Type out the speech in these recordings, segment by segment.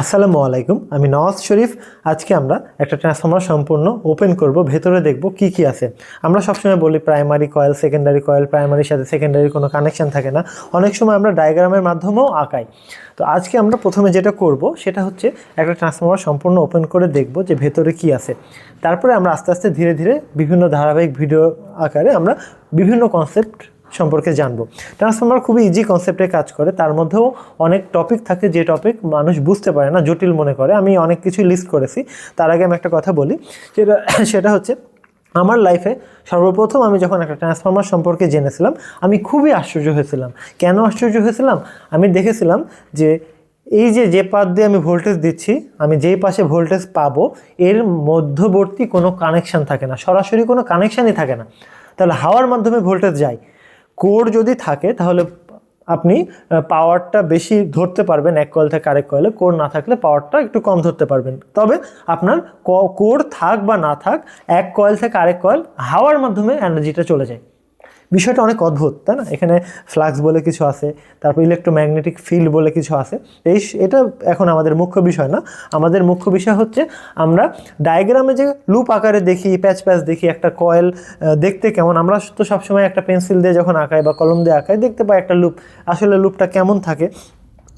আসসালামু আলাইকুম, আমি নওয়াজ শরীফ। আজকে আমরা একটা ট্রান্সফর্মার সম্পূর্ণ ওপেন করব, ভেতরে দেখব কি কি আছে। আমরা সবসময় বলি প্রাইমারি কয়েল সেকেন্ডারি কয়েল প্রাইমারির সাথে সেকেন্ডারি কোনো কানেকশন থাকে না। অনেক সময় আমরা ডায়াগ্রামের মাধ্যমেও আঁকাই। তো আজকে আমরা প্রথমে যেটা করব, সেটা হচ্ছে একটা ট্রান্সফর্মার সম্পূর্ণ ওপেন করে দেখব যে ভেতরে কি আছে। তারপরে আমরা আস্তে আস্তে ধীরে ধীরে বিভিন্ন ধারাবাহিক ভিডিও আকারে আমরা বিভিন্ন কনসেপ্ট সম্পর্কে জানব। ট্রান্সফর্মার খুবই ইজি কনসেপ্টে কাজ করে, তার মধ্যেও অনেক টপিক থাকে, যে টপিক মানুষ বুঝতে পারে না, জটিল মনে করে। আমি অনেক কিছু লিস্ট করেছি, তার আগে আমি একটা কথা বলি, সেটা সেটা হচ্ছে, আমার লাইফে সর্বপ্রথম আমি যখন একটা ট্রান্সফর্মার সম্পর্কে জেনেছিলাম, আমি খুবই আশ্চর্য হয়েছিলাম। কেন আশ্চর্য হয়েছিলাম? আমি দেখেছিলাম যে, এই যে যে পাত দিয়ে আমি ভোল্টেজ দিচ্ছি, আমি যেই পাশে ভোল্টেজ পাবো, এর মধ্যবর্তী কোনো কানেকশান থাকে না, সরাসরি কোনো কানেকশানই থাকে না। তাহলে হাওয়ার মাধ্যমে ভোল্টেজ যায়? কোর যদি থাকে, তাহলে আপনি পাওয়ারটা বেশি ধরতে পারবেন এক কয়েল থেকে আরেক কয়েলে কোর না থাকলে পাওয়ারটা একটু কম ধরতে পারবেন। তবে আপনার কোর থাক বা না থাক, এক কয়েল থেকে আরেক কয়েল হাওয়ার মাধ্যমে এনার্জিটা চলে যায়। বিষয়টা অনেক অদ্ভুত, তাই না? এখানে ফ্লাক্স বলে কিছু আছে, তারপর ইলেকট্রোম্যাগনেটিক ফিল্ড বলে কিছু আছে। এই এটা এখন আমাদের মুখ্য বিষয় না। আমাদের মুখ্য বিষয় হচ্ছে আমরা ডায়াগ্রামে যে লুপ আকারে দেখি প্যাচ প্যাচ দেখি, একটা কয়েল দেখতে কেমন। আমরা তো সবসময় একটা পেন্সিল দিয়ে যখন আঁকাই বা কলম দিয়ে আঁকাই, দেখতে পাই একটা লুপ আসলে লুপটা কেমন থাকে?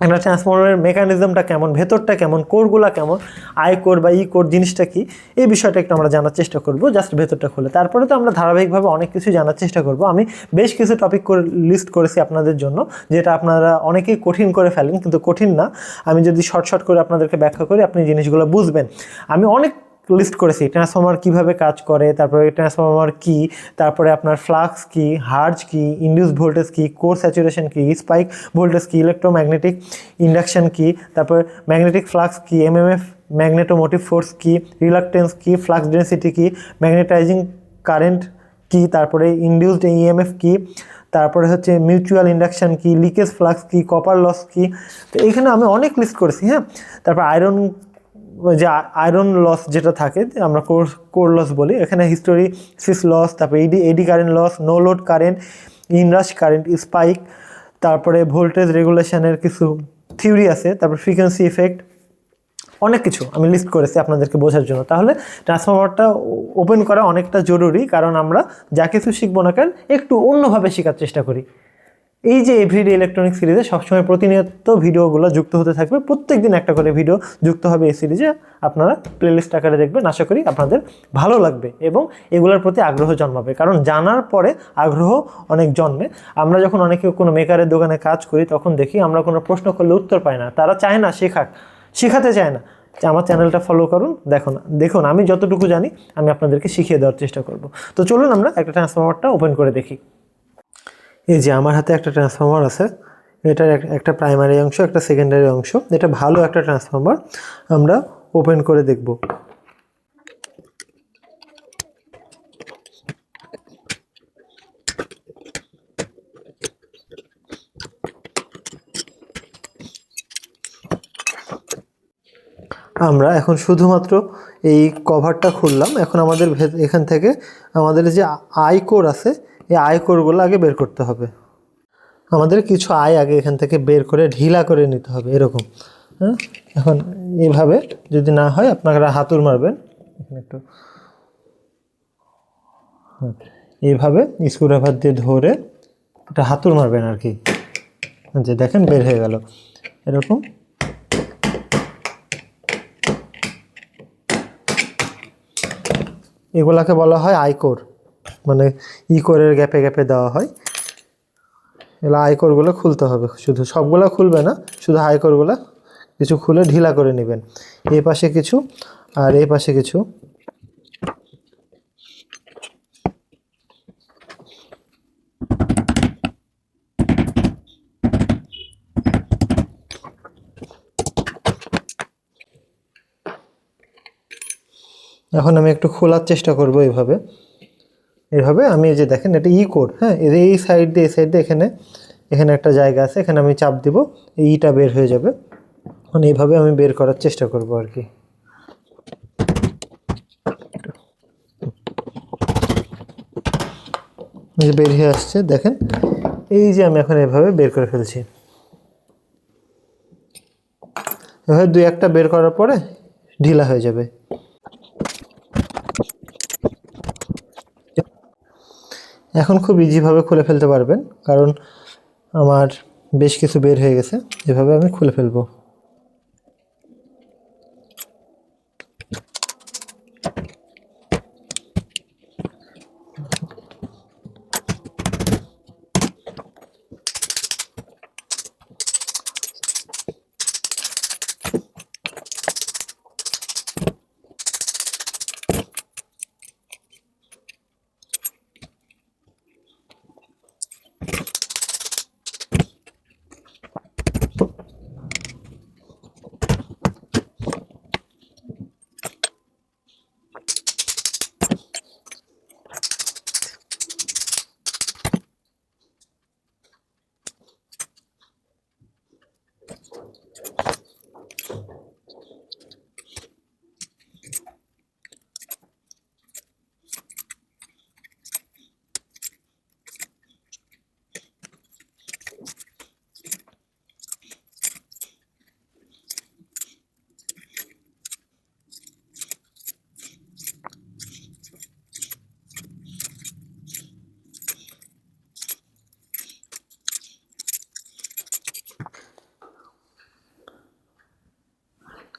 একটা ট্রান্সফর্মারের মেকানিজমটা কেমন, ভেতরটা কেমন কোরগুলা কেমন আই কোর বা ই কোর জিনিসটা কি, এই বিষয়টা একটু আমরা জানার চেষ্টা করব জাস্ট ভেতরটা খুলে। তারপরে তো আমরা ধারাবাহিকভাবে অনেক কিছু জানার চেষ্টা করব। আমি বেশ কিছু টপিক করে লিস্ট করেছি আপনাদের জন্য, যেটা আপনারা অনেকেই কঠিন করে ফেলেন, কিন্তু কঠিন না। আমি যদি শর্ট শর্ট করে আপনাদেরকে ব্যাখ্যা করি, আপনি জিনিসগুলো বুঝবেন। আমি অনেক লিস্ট করেছি ট্রান্সফর্মার কীভাবে কাজ করে, তারপরে ট্রান্সফর্মার কি, তারপরে আপনার ফ্লাক্স কি হার্জ কি ইন্ডিউস ভোল্টেজ কি কোর স্যাচুরেশন কি স্পাইক ভোল্টেজ কি ইলেকট্রোম্যাগনেটিক ইন্ডাকশন কি, তারপরে ম্যাগনেটিক ফ্লাক্স কি এমএমএফ ম্যাগনেটোমোটিভ ফোর্স কি রিলাকটেন্স কি ফ্লাক্স ডেন্সিটি কি ম্যাগনেটাইজিং কারেন্ট কি, তারপরে ইন্ডিউসড ইএমএফ কি, তারপরে হচ্ছে মিউচুয়াল ইন্ডাকশন কি লিকেজ ফ্লাক্স কি কপার লস কি, তো এখানে আমি অনেক লিস্ট করেছি হ্যাঁ? তারপর আয়রন যে আয়রন লস যেটা থাকে, আমরা কোর কোর লস বলি, এখানে হিস্টোরি সিস লস তারপরে eddy eddy current loss no load current inrush current spike তারপরে ভোল্টেজ রেগুলেশনের কিছু থিওরি আছে, তারপর ফ্রিকোয়েন্সি ইফেক্ট অনেক কিছু আমি লিস্ট করেছি আপনাদেরকে বোঝার জন্য। তাহলে ট্রান্সফর্মারটা ওপেন করা অনেকটা জরুরি, কারণ আমরা যা কিছু শিখব না কেন, একটু অন্যভাবে শেখার চেষ্টা করি। এই যে এভরিডে ইলেকট্রনিক সিরিজে সবসময় প্রতিনিয়ত ভিডিওগুলো যুক্ত হতে থাকবে প্রত্যেক দিন একটা করে ভিডিও যুক্ত হবে এই সিরিজে, আপনারা প্লেলিস্ট আকারে দেখবেন, আশা করি আপনাদের ভালো লাগবে এবং এগুলোর প্রতি আগ্রহ জন্মাবে। কারণ জানার পরে আগ্রহ অনেক জন্মে। আমরা যখন অনেকে কোনো মেকারের দোকানে কাজ করি, তখন দেখি আমরা কোনো প্রশ্ন করলে উত্তর পাই না। তারা চায় না শেখাক, শেখাতে চায় না। আমার চ্যানেলটা ফলো করুন, দেখুন দেখুন, আমি যতটুকু জানি, আমি আপনাদেরকে শিখিয়ে দেওয়ার চেষ্টা করব। তো চলুন আমরা একটা ট্রান্সফর্মারটা ওপেন করে দেখি। এই যে আমার হাতে একটা ট্রান্সফর্মার আছে, এটার একটা প্রাইমারি অংশ, একটা সেকেন্ডারি অংশ। এটা ভালো একটা ট্রান্সফর্মার আমরা ওপেন করে দেখব। আমরা এখন শুধুমাত্র এই কভারটা খুললাম। এখন আমাদের এখান থেকে আমাদের যে আই কোর আছে এই আয় কোরগুলো আগে বের করতে হবে। আমাদের কিছু আয় আগে এখান থেকে বের করে ঢিলা করে নিতে হবে, এরকম। হ্যাঁ? এখন এইভাবে যদি না হয় আপনারা হাতুর মারবেন। এখানে একটু এইভাবে স্ক্রুড্রাইভার দিয়ে ধরে এটা হাতুর মারবেন আর কি। যে দেখেন, বের হয়ে গেল। এরকম। এগুলাকে বলা হয় আইকোর মানে ই কোরের গ্যাপে গ্যাপে দেওয়া হয়। এগুলো আয়করগুলো খুলতে হবে। শুধু সবগুলো খুলবে না, শুধু আয়করগুলো কিছু খুলে ঢিলা করে নেবেন। এই পাশে কিছু আর এই পাশে কিছু। এখন আমি একটু খোলার চেষ্টা করব এইভাবে। এভাবে আমি যে দেখেন, এটা ই কোড হ্যাঁ? এই সাইড দিয়ে, এই সাইড দিয়ে এখানে এখানে একটা জায়গা আছে, এখানে আমি চাপ দিব ইটা বের হয়ে যাবে। মানে এইভাবে আমি বের করার চেষ্টা করব আর কি। বের হয়ে আসছে, দেখেন? এই যে আমি এখন এভাবে বের করে ফেলছি। এভাবে দুই একটা বের করার পরে ঢিলা হয়ে যাবে। এখন খুব ইজিভাবে খুলে ফেলতে পারবেন, কারণ আমার বেশ কিছু বের হয়ে গেছে। এভাবে আমি খুলে ফেলব।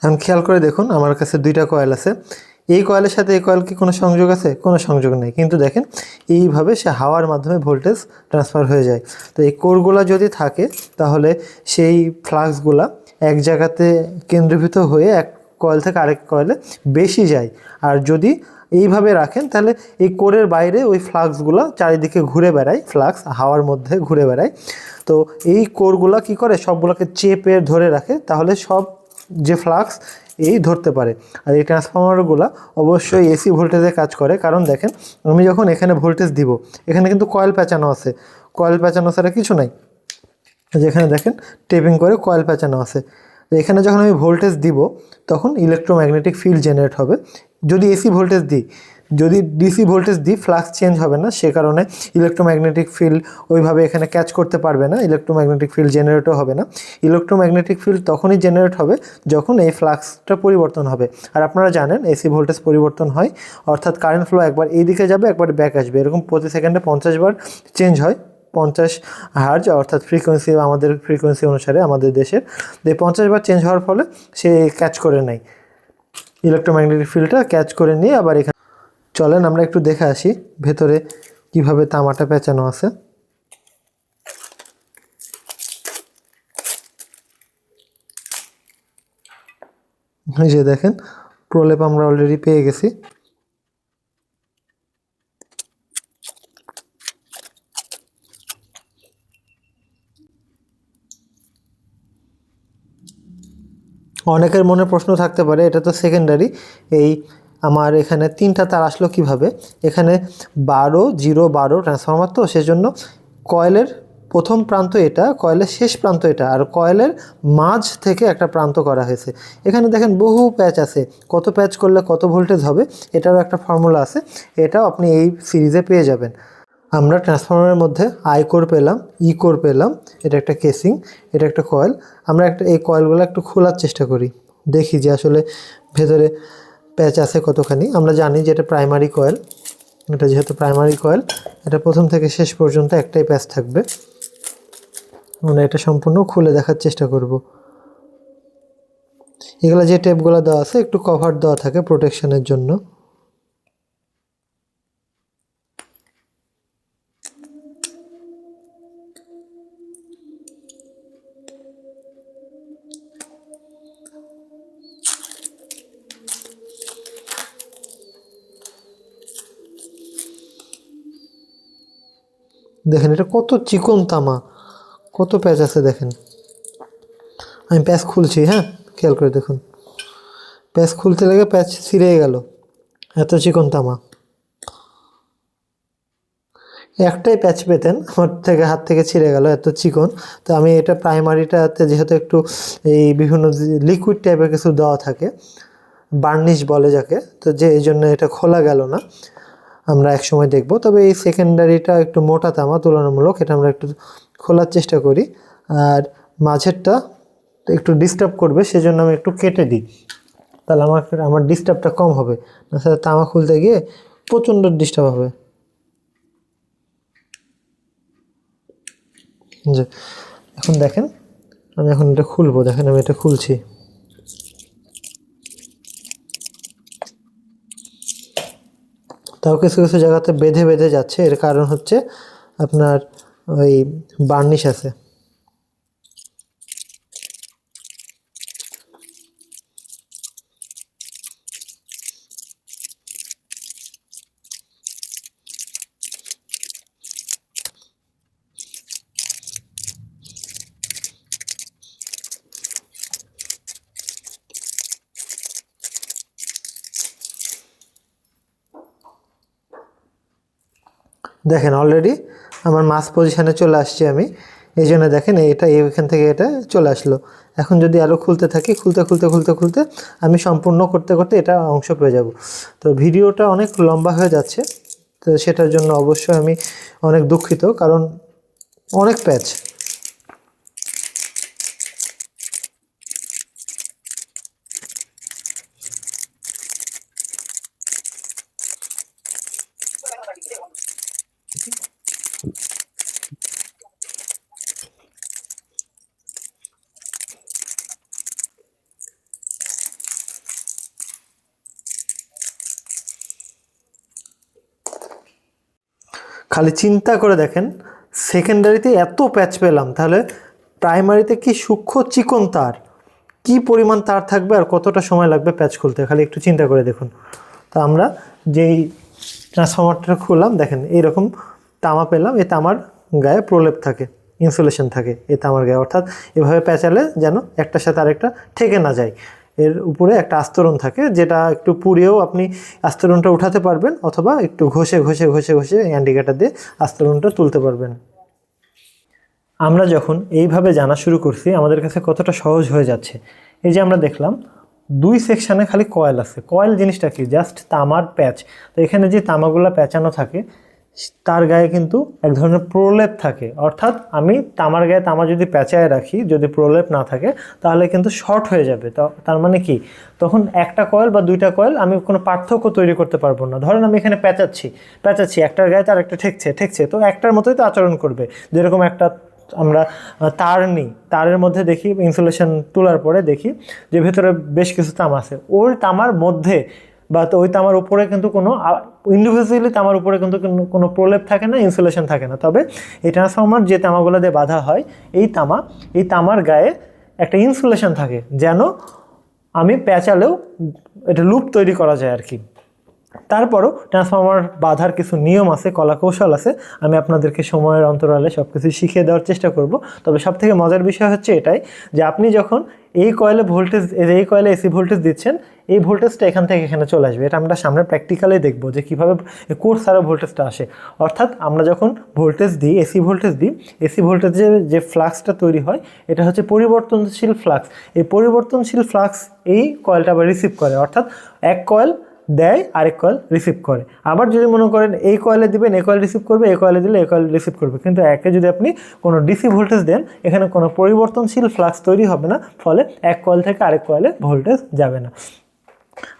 এখন খেয়াল করে দেখুন, আমার কাছে দুইটা কয়েল আছে। এই কয়েলের সাথে এই কয়েল কি কোনো সংযোগ আছে? কোনো সংযোগ নেই। কিন্তু দেখেন, এইভাবে সে হাওয়ার মাধ্যমে ভোল্টেজ ট্রান্সফার হয়ে যায়। তো এই কোরগুলা যদি থাকে, তাহলে সেই ফ্লাক্সগুলা এক জায়গাতে কেন্দ্রীভূত হয়ে এক কয়েল থেকে আরেক কয়েলে বেশি যায়। আর যদি এইভাবে রাখেন, তাহলে এই কোরের বাইরে ওই ফ্লাক্সগুলো চারিদিকে ঘুরে বেড়ায় ফ্লাক্স হাওয়ার মধ্যে ঘুরে বেড়ায়। তো এই কোরগুলা কি করে? সবগুলোকে চেপে ধরে রাখে। তাহলে সব যে ফ্লাক্স এই ধরতে পারে। আর এই ট্রান্সফর্মারগুলো অবশ্যই এসি ভোল্টেজে কাজ করে। কারণ দেখেন, আমি যখন এখানে ভোল্টেজ দিব, এখানে কিন্তু কয়েল প্যাঁচানো আছে। কয়েল প্যাঁচানো ছাড়া কিছু নাই। যেখানে দেখেন টেপিং করে কয়েল প্যাঁচানো আছে। এখানে যখন আমি ভোল্টেজ দিব, তখন ইলেকট্রোম্যাগনেটিক ফিল্ড জেনারেট হবে। যদি এসি ভোল্টেজ দিই যদি ডিসি ভোল্টেজ দিই ফ্লাক্স চেঞ্জ হবে না, সে কারণে ইলেকট্রোম্যাগনেটিক ফিল্ড ওইভাবে এখানে ক্যাচ করতে পারবে না ইলেকট্রোম্যাগনেটিক ফিল্ড জেনারেটও হবে না। ইলেকট্রোম্যাগনেটিক ফিল্ড তখনই জেনারেট হবে যখন এই ফ্লাক্সটা পরিবর্তন হবে। আর আপনারা জানেন এসি ভোল্টেজ পরিবর্তন হয়, অর্থাৎ কারেন্ট ফ্লো একবার এই দিকে যাবে, একবার ব্যাক আসবে। এরকম প্রতি সেকেন্ডে পঞ্চাশ বার চেঞ্জ হয়, পঞ্চাশ হার্জ অর্থাৎ ফ্রিকোয়েন্সি আমাদের ফ্রিকোয়েন্সি অনুসারে আমাদের দেশের। যে পঞ্চাশ বার চেঞ্জ হওয়ার ফলে সে ক্যাচ করে নেয়। ইলেকট্রোম্যাগনেটিক ফিল্ডটা ক্যাচ করে নিয়ে আবার এখানে চলেন আমরা একটু দেখে আসি ভেতরে কীভাবে তামাটা পেঁচানো আছে। এই যে দেখেন, প্রলেপ আমরা অলরেডি পেয়ে গেছি। অনেকের মনে প্রশ্ন থাকতে পারে, এটা তো সেকেন্ডারি এই আমার এখানে তিনটা তার আসলো কীভাবে? এখানে বারো, জিরো, বারো ট্রান্সফরমার তো, সেজন্য কয়েলের প্রথম প্রান্ত এটা, কয়েলের শেষ প্রান্ত এটা, আর কয়েলের মাঝ থেকে একটা প্রান্ত করা হয়েছে। এখানে দেখেন বহু প্যাচ আছে, কত প্যাচ করলে কত ভোল্টেজ হবে, এটারও একটা ফর্মুলা আছে, এটাও আপনি এই সিরিজে পেয়ে যাবেন। আমরা ট্রান্সফর্মারের মধ্যে আই কোর পেলাম ই কোর পেলাম, এটা একটা কেসিং এটা একটা কয়েল আমরা একটা এই কয়েলগুলো একটু খোলার চেষ্টা করি, দেখি যে আসলে ভেতরে প্যাচ আছে কতখানি? আমরা জানি যে এটা প্রাইমারি কয়েল এটা যেহেতু প্রাইমারি কয়েল এটা প্রথম থেকে শেষ পর্যন্ত একটাই প্যাচ থাকবে। আমরা এটা সম্পূর্ণ খুলে দেখার চেষ্টা করব। এগুলো যে টেপগুলো দেওয়া আছে, একটু কভার দেওয়া থাকে প্রোটেকশনের জন্য। দেখেন, এটা কত চিকন তামা, কত প্যাচ আছে দেখেন। আমি প্যাচ খুলছি হ্যাঁ খেয়াল করে দেখুন। প্যাচ খুলতে লেগে প্যাচ ছিঁড়ে গেল, এত চিকন তামা। একটাই প্যাচ পেতেন, আমার থেকে হাত থেকে ছিঁড়ে গেল, এত চিকন। তো আমি এটা প্রাইমারিটাতে যেহেতু একটু এই বিভিন্ন লিকুইড টাইপের কিছু দেওয়া থাকে বার্নিশ বলে যাকে, তো যে এই জন্য এটা খোলা গেল না। আমরা এক সময় দেখব। তবে এই সেকেন্ডারিটা একটু মোটা তামা, তুলনামূলক এটা আমরা একটু খোলার চেষ্টা করি। আর মাঝেরটা একটু ডিস্টার্ব করবে, সেজন্য আমি একটু কেটে দিই। তাহলে আমার আমার ডিস্টার্বটা কম হবে। না স্যার তামা খুলতে গিয়ে প্রচণ্ড ডিস্টার্ব হবে। যে এখন দেখেন, আমি এখন এটা খুলবো। দেখেন আমি এটা খুলছি। তাও কিছু কিছু জায়গাতে বেঁধে বেঁধে যাচ্ছে। এর কারণ হচ্ছে আপনার ওই বার্নিশ আছে। দেখেন অলরেডি আমার মাছ পজিশানে চলে আসছি আমি। এই জন্য দেখেন এটা এখান থেকে এটা চলে আসলো। এখন যদি আরও খুলতে থাকি, খুলতে খুলতে খুলতে খুলতে আমি সম্পূর্ণ করতে করতে এটা অংশ পেয়ে যাব। তো ভিডিওটা অনেক লম্বা হয়ে যাচ্ছে, তো সেটার জন্য অবশ্যই আমি অনেক দুঃখিত, কারণ অনেক প্যাচ খালি চিন্তা করে দেখেন, সেকেন্ডারিতে এত প্যাচ পেলাম, তাহলে প্রাইমারিতে কি সূক্ষ্ম চিকন তার? কি পরিমাণ তার থাকবে আর কতটা সময় লাগবে প্যাচ খুলতে? খালি একটু চিন্তা করে দেখুন। তো আমরা যেই ট্রান্সফর্মারটা খুললাম, দেখেন এইরকম তামা পেলাম, এই তামার গায়ে প্রলেপ থাকে ইনসুলেশন থাকে, এই তামার গায়ে। অর্থাৎ এভাবে প্যাঁচালে যেন একটার সাথে আরেকটা ঠেকে না যায়। এর উপরে একটা আস্তরণ থাকে, যেটা একটু পুড়িয়েও আপনি আস্তরণটা উঠাতে পারবেন অথবা একটু ঘষে ঘষে ঘষে ঘষে অ্যান্ডিকেটার দিয়ে আস্তরণটা তুলতে পারবেন। আমরা যখন এইভাবে জানা শুরু করছি, আমাদের কাছে কতটা সহজ হয়ে যাচ্ছে। এই যে আমরা দেখলাম, দুই সেকশানে খালি কয়েল আছে। কয়েল জিনিসটা কি? জাস্ট তামার প্যাচ। তো এখানে যে তামাগুলো প্যাঁচানো থাকে তার গায়ে কিন্তু এক ধরনের প্রলেপ থাকে। অর্থাৎ আমি তামার গায়ে তামা যদি প্যাঁচায় রাখি, যদি প্রলেপ না থাকে, তাহলে কিন্তু শর্ট হয়ে যাবে। তার মানে কি? তখন একটা কয়েল বা দুইটা কয়েল আমি কোনো পার্থক্য তৈরি করতে পারব না। ধরেন আমি এখানে প্যাঁচাচ্ছি প্যাঁচাচ্ছি একটার গায়ে তার একটা ঠেকছে ঠেকছে, তো একটার মতোই তো আচরণ করবে। যেরকম একটা আমরা তার নিই, তারের মধ্যে দেখি ইনসুলেশন তোলার পরে দেখি যে ভেতরে বেশ কিছু তামা আছে। ওর তামার মধ্যে বা ওই তামার উপরে কিন্তু কোনো ইন্ডিভিজুয়ালি তামার উপরে কিন্তু কোনো- প্রলেপ থাকে না ইনসুলেশন থাকে না। তবে এই ট্রান্সফর্মার যে তামাগুলো দিয়ে বাঁধা হয়, এই তামা, এই তামার গায়ে একটা ইনসুলেশন থাকে, যেন আমি পেঁচালেও এটা লুপ তৈরি করা যায় আর কি। তারপরও ট্রান্সফর্মার বাঁধার কিছু নিয়ম আছে কলা কৌশল আছে, আমি আপনাদেরকে সময়ের অন্তরালে সব কিছু শিখিয়ে দেওয়ার চেষ্টা করব। তবে সব থেকে মজার বিষয় হচ্ছে এটাই যে আপনি যখন এই কয়েলে ভোল্টেজ এই কয়েলে এসি ভোল্টেজ দিচ্ছেন এই ভোল্টেজটা এখান থেকে এখানে চলে আসবে। এটা আমরা সামনে প্র্যাকটিক্যালি দেখব যে কীভাবে কোর্স আরও ভোল্টেজটা আসে। অর্থাৎ আমরা যখন ভোল্টেজ দিই এসি ভোল্টেজ দিই এসি ভোল্টেজের যে ফ্লাক্সটা তৈরি হয়, এটা হচ্ছে পরিবর্তনশীল ফ্লাক্স এই পরিবর্তনশীল ফ্লাক্স এই কয়েলটা আবার রিসিভ করে। অর্থাৎ এক কয়েল দেয়, আরেক কয়েল রিসিভ করে। আবার যদি মনে করেন এই কয়েলে দিবেন, এই কয়েল রিসিভ করবে, এই কয়েলে দিলে এই কয়েল রিসিভ করবে। কিন্তু একে যদি আপনি কোনো ডিসি ভোল্টেজ দেন, এখানে কোনো পরিবর্তনশীল ফ্লাক্স তৈরি হবে না, ফলে এক কয়েল থেকে আরেক কয়েলে ভোল্টেজ যাবে না।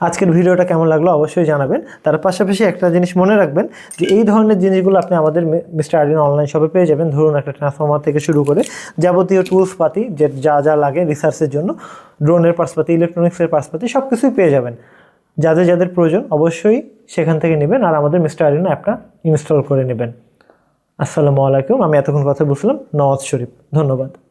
আজকের ভিডিওটা কেমন লাগল অবশ্যই জানাবেন। তার পাশাপাশি একটা জিনিস মনে রাখবেন যে এই ধরনের জিনিসগুলো আপনি আমাদের মিস্টার আর্ডিন অনলাইন শপে পেয়ে যাবেন। ধরুন একটা ট্রান্সফর্মার থেকে শুরু করে যাবতীয় টুলস পাতি যে যা যা লাগে রিসার্চের জন্য ড্রোনের পার্সপাতি ইলেকট্রনিক্সের পার্সপাতি সব কিছুই পেয়ে যাবেন। যাদের যাদের প্রয়োজন অবশ্যই সেখান থেকে নেবেন আর আমাদের মিস্টার আর্ডিনো অ্যাপটা ইনস্টল করে নেবেন। আসসালামু আলাইকুম। আমি এতক্ষণ কথা বলছিলাম নওয়াজ শরীফ। ধন্যবাদ।